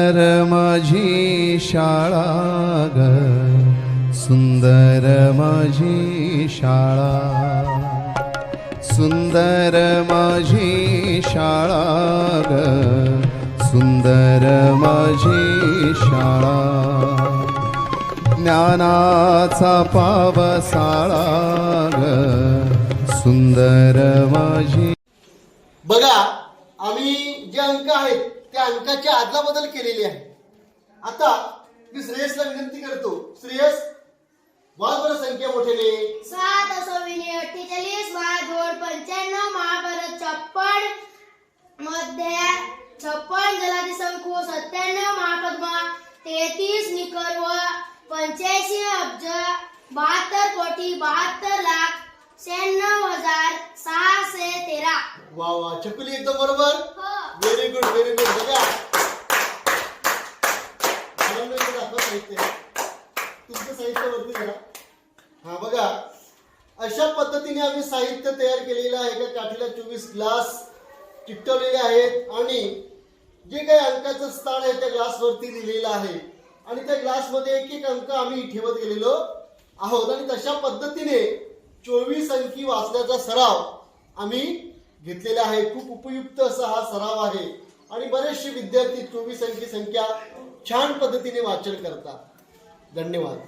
सुंदर माझी शाळा ग सुंदर माझी शाळा. सुंदर माझी शाळा ग सुंदर माझी शाळा. ज्ञानाचा पावसाळा ग सुंदर माझी. बघा आम्ही जे अंक आहेत त्या अंकाची आदला बदल केलेली आहे. आता मी श्रेयसला विनंती करतो. श्रेयस वाद बरं संख्या मोठेने सात असोविनी अठ्ठेचाळीस महाजोड पंच्याण्णव महाभारत छप्पनमध्ये छप्पन जलादी शंकू सत्त्याण्णव महापद्मा तेहतीस निकर व पंच्याऐंशी अब्ज बहात्तर कोटी बहात्तर लाख शहाण्णव हजार सहाशे तेरा. वा वा चकुली एकदम बरोबर. हो. व्हेरी गुड व्हेरी गुड बघा. दाखवा साहित्य. तुमचं साहित्य वरती हा बघा. अशा पद्धतीने आम्ही साहित्य तयार केलेलं आहे. एका काठीला चोवीस ग्लास चिकटवलेले आहेत. आणि जे काही अंकाचं स्थान आहे त्या ग्लासवरती लिहिलेलं आहे. आणि त्या ग्लासमध्ये एक एक अंक आम्ही ठेवत गेलेलो आहोत. आणि तशा पद्धतीने चोवीस अंकी वाचण्याचा सराव आम्ही घेतलेला आहे. खूप उपयुक्त असा हा सराव आहे. आणि बरेचसे विद्यार्थी चोवीस अंकी संख्या छान पद्धतीने वाचन करतात. धन्यवाद.